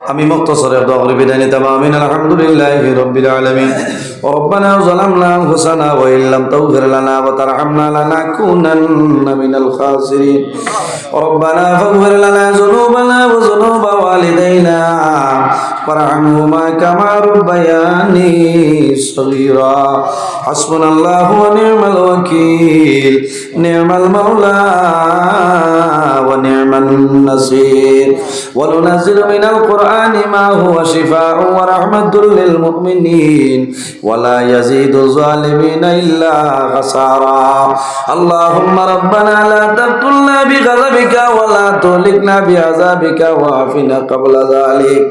আমি مختصر يبدأ أغرب نتبع آمين الحمد لله رب العالمين وربنا ظلمنا أنفسنا وإن لم تغفر لنا وترحمنا لنكونن من الخاسرين ربنا فاغفر لنا ذنوبنا وذنوب والدينا وارحمهما كما ربياني صغيرا حسبنا الله ونعم الوكيل نعم المولى ونعم النصير وننزل من القرآن ما هو شفاء ورحمة للمؤمنين ولا يزيد الظالمين إلا خسارا اللهم ربنا لا تقتلنا بغضبك ولا تهلكنا بعذابك وعافنا قبل ذلك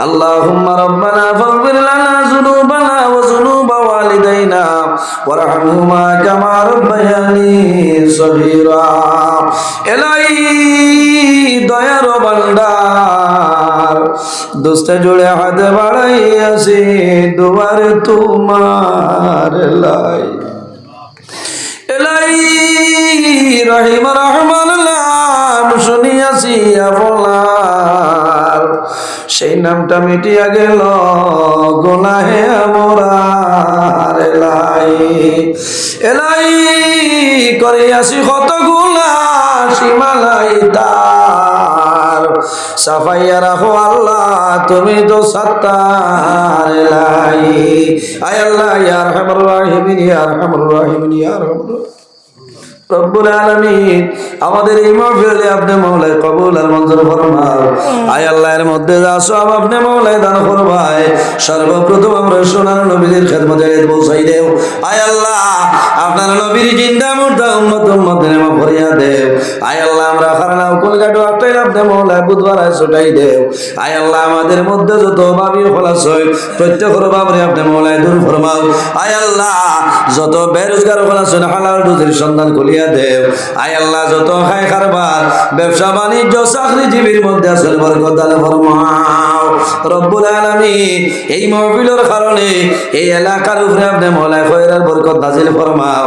اللهم ربنا فاغفر لنا ذنوبنا وذنوب والدينا وارحمهما كما ربياني صغيرا এলাই দয়ার ভান্ডার দোস্ত জুড়ে হাত বাড়াই আসি দুয়ারে তোমার লাই এলাই রহিম রহমান নাম আপনার সেই নামটা মিটিয়া গেল, গোনাহে আমরার এলাই। এলাই করিয়াছি কতগুলা সীমালাই তার। সাফাইয়া রাখো আল্লাহ, তুমি তো সত্তার এলাই। আয় আল্লাহ ইয়ার হামর রাহিমিন ইয়ার হামর রাহিমিন ইয়ার হামর রব্বুল আলামিন আমাদের এই মাহফিলে আপনি মৌলায় কবুল আর মঞ্জুর ফরমাও আয় আল্লাহর মধ্যে যা সব আপনি মৌলায় দান ফরমায়। সর্বপ্রথম আমরা সোনার নবীর খেদমতে পৌঁছাই দেও। আয় আল্লাহ নবীর জিন্দা মুর্দা উম্মত উম্মত নেমা ফরিয়া দেও। আয় আল্লাহ, আমরা খারানা উকুল আটাই আপনি মৌলায় বুধবার ছুটাই দেও। আয় আল্লাহ, আমাদের মধ্যে যত ভাবি ফলাস হয়, প্রত্যেকের বাবরে আপনি মৌলায় দূর ফরমাও। আয় আল্লাহ, যত বেরোজগার ফলাস হয়, হালাল রুজির সন্ধান খুলিয়া দেও। আয় আল্লাহ, যত খায় কারবার, ব্যবসা, বাণিজ্য, চাকরিজীবীর মধ্যে আসলে বরকত ফরমাও। রব্বুল আলামিন, এই মহফিলের কারণে এই এলাকার উপরে আপনি মৌলায় খয়রার বরকত নাজিল ফরমাও।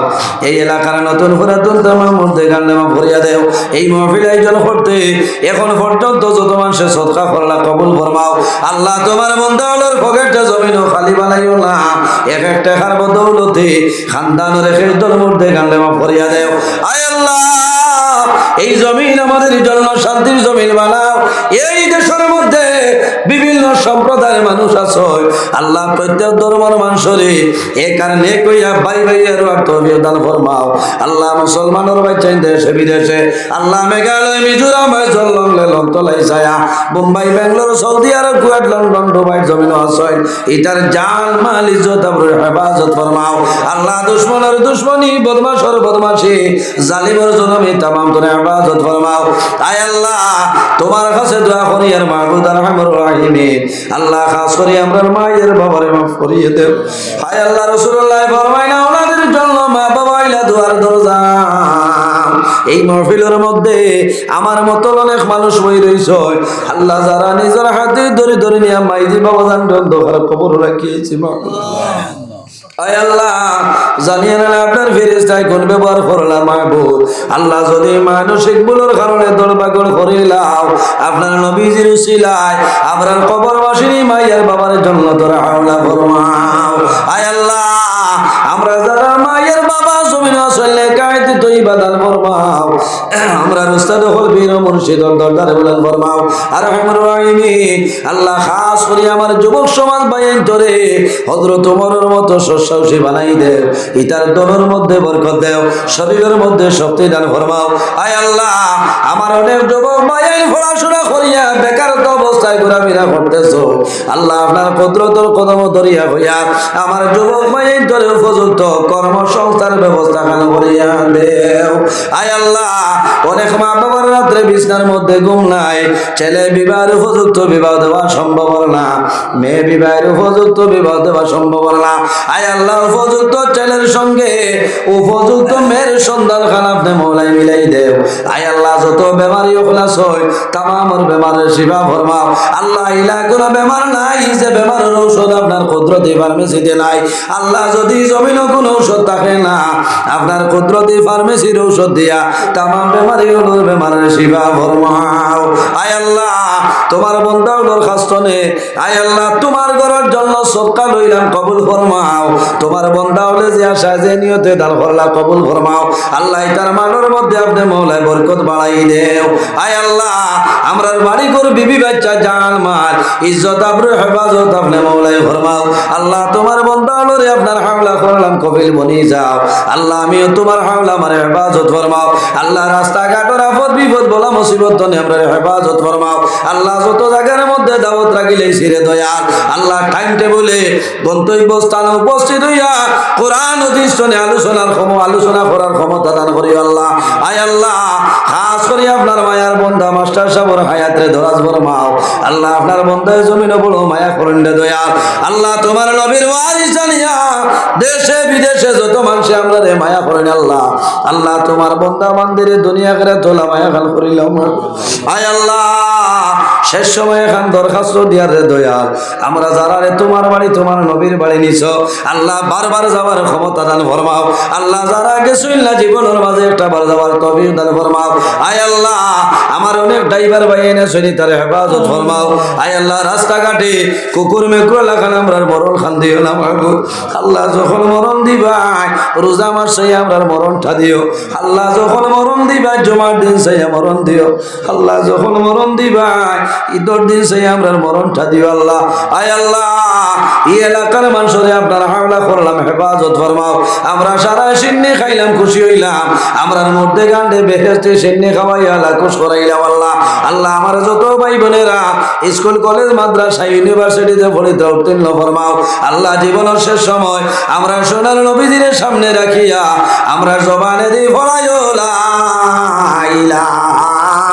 এই এলাকার নতুন পুরাতন তোমার মধ্যে গান্ডামা ভরিয়া দেও। এই মহফিল আয়োজন করতে এখন পর্যন্ত যত মানুষের সৎকা করলা, কবুল ফরমাও। আল্লাহ তোমার মন্দাউলের পকেটটা জমিন খালি বানাইও না। এক একটা খার বদৌলতে খানদান রেখে তোর মধ্যে গান্ডামা ভরিয়া দেও। আয় আল্লাহ, এই জমিন আমাদের জন্য শান্তির জমিন বানাও। এই দেশের মধ্যে বিভিন্ন সম্প্রদায়ের মানুষ আছে। আল্লাহ প্রত্যেক ধর্মের মানুষরে এ কারণে কইয়া ভাই ভাই আর তবিয় দান ফরমাও। আল্লাহ মুসলমানের বাচ্চাই দেশে, বিদেশে। আল্লাহ মেঘালয়, মিজোরাম জল্লং লেলং তলাই ছায়া Mumbai Bangalore Saudi Arabia, Kuwait, London, Dubai জমিন আছে ইটার জান মাল ইজ্জত আবরুর হেফাজত ফরমাও। আল্লাহ দুশ্মনের দুশ্মনী, বদমাশর বদমাশি, জালিমের জনমি, তামাম তোরে হেফাজত ফরমাও। আয় আল্লাহ, তোমার কাছে দোয়া করি আর মাহবুদ আর আল্লাহ, খাস করে মায়ের বাবারে মাফ করিয়ে দেব হায় আল্লাহ ওনাদের জন্য মা বাবা দুয়ার দরজা। এই মহফিলের মধ্যে আমার মতো অনেক মানুষ বই রইছ আল্লাহ, যারা নিজের হাতে ধরে ধরে নিয়ে মাইজি বাবা জান খবর রাখিয়েছি, মা। জানিয়ে নেন, আপনার ফেরেস্তায় কোন ব্যবহার করলাম মাহবুব। আল্লাহ যদি মানসিক ভুলের কারণে দলবাগর করিলাম আপনার নবীজির উসিলায় আপনার কবর বাসিনী মাইয়ার বাবার জন্য তোরা হাওলা ফরমাও। আয় আল্লাহ, আমরা যারা মায়ের বাবা জমিন আসলে কায়তে তুই বাদান আমরা রুস্তাদ হল বীর মুর্শিদ দরদারে বলেন ফরমাও। আর রাহিমিন আল্লাহ খাস করে আমার যুবক সমাজ বাইন তোরে হযরত ওমরের মতো শস্যাউসী বানাই দেও। ইতার দনের মধ্যে বরকত দেও, শরীরের মধ্যে শক্তি দান ফরমাও। আয় আল্লাহ, আমার অনেক যুবক বাইন পড়াশোনা করিয়া বেকারত্ব অবস্থায় ঘোরাফেরা করতেছো। আল্লাহ আপনার কুদরতর কদম ধরিয়া হইয়া আমার যুবক বাইন তোরে উপযুক্ত কর্মসংস্থান ব্যবস্থা করিয়া দেও। আয় আল্লাহ অনেক মা বাবার রাত্রে বিছনার মধ্যে ঘুম নাই। ছেলে বিবাহের উপযুক্ত বিবাহ দেওয়া সম্ভব না। মেয়ে বিবাহের উপযুক্ত বিবাহ দেওয়া সম্ভব না। আয় আল্লাহ উপযুক্ত ছেলের সঙ্গে উপযুক্ত মেয়ের সন্ধান খান আপনি মৌলাই মিলাই দেও। আয় আল্লাহ, যত বেমারি ওখলাস হয়, তামামর বেমারের শিবা ফরমাও। আল্লাহ ইলা কোনো বেমার নাই, যে বেমারের ঔষধ আপনার কুদরতি ফার্মেসিতে নাই। আল্লাহ যদি জমিনও কোনো ঔষধ থাকে না, আপনার কুদরতি ফার্মেসির ঔষধ দিয়া তামাম বেমারি হলোর বেমারের শিবা ফরমাও। আয় আল্লাহ, তোমার বন্ধা দরখাস্ত নে আয় আল্লাহ, তোমার ঘরের জন্য সবকা লইলাম, কবুল ফরমাও। তোমার বন্ধা হলে যে আশা, যে নিয়তে দাল করলা, কবুল ফরমাও। আল্লাহ তার মানোর মধ্যে আপনি মৌলায় বরকত বাড়াই দেও। আয় আল্লাহ আমরার বাড়ি করে বিবি বাচ্চা, জান, মাল, ইজ্জত, আবরু, হেফাজত, আপনি মৌলায় ফরমাও। আল্লাহ তোমার বন্ধা হলো রে, আপনার হাওলা করলাম কবিল বনি যাও। আল্লাহ আমিও তোমার হাওলা আমার হেফাজত ফরমাও। আল্লাহ রাস্তাঘাটের আপদ বিপদ বলা মুসিবত ধনে, আমরা হেফাজত ফরমাও। আল্লাহ যত জায়গার মধ্যে দাওয়াত রাখিলে সিরে দয়াল। আল্লাহ টাইম টেবলে গন্তব্য স্থানে উপস্থিত হইয়া কোরআন অধিষ্ঠনে আলোচনার ক্ষম, আলোচনা করার ক্ষমতা দান করি আল্লাহ। আয় আল্লাহ করে আপনার মায়ার বন্ধা মাস্টার সাবর হায়াতরে দরাজ ফরমাও। আল্লাহ আপনার বন্ধায় জমিন বড় মায়া করেন রে দয়াল আল্লাহ তোমার নবীর ওয়ারিস জানিয়া, দেশে বিদেশে যত মানুষে আমরা রে মায়া করেন আল্লাহ। আল্লাহ তোমার বন্ধা মন্দিরে দুনিয়া করে তোলা মায়া খাল করিলাম। আয় আল্লাহ, শেষ সময় এখান দরখাস্ত দিয়ার রে দয়াল আমরা যারা রে তোমার বাড়ি, তোমার নবীর বাড়ি নিছ, আল্লাহ বারবার যাওয়ার ক্ষমতা দান ফরমাও। আল্লাহ যারা গেছিল না জীবনের মাঝে একটা বার যাওয়ার তবির দান ফরমাও। আয় আমার রাস্তাঘাটে কুকুর মেকুর লাগান আমরা মরণ খান দিও না আল্লাহ যখন মরণ দিবাই রোজা মাস আমরা মরণটা দিও। আল্লাহ যখন মরণ দিবাই জমার দিন সেই মরণ দিও। আল্লাহ যখন মরণ দিবাই ঈদর দিন আমরা মরণটা দিও আল্লাহ। আয় আল্লাহ, এই এলাকার মানুষরে আপনার হাওলা করলাম, হেফাজত ফরমাও। আমরা সারা সিন্নি খাইলাম, খুশি হইলাম। আমরার মধ্যে গান্ডে বেহেস্তে সিন্নি খাওয়াইয়া আল্লাহ আমার যত স্কুল, কলেজ ইউনিভার্সিটিতে আল্লাহ জীবনের শেষ সময় আমরা সামনে রাখিয়া আমরা জবানে দিই, ফলাইও লা ইলাহা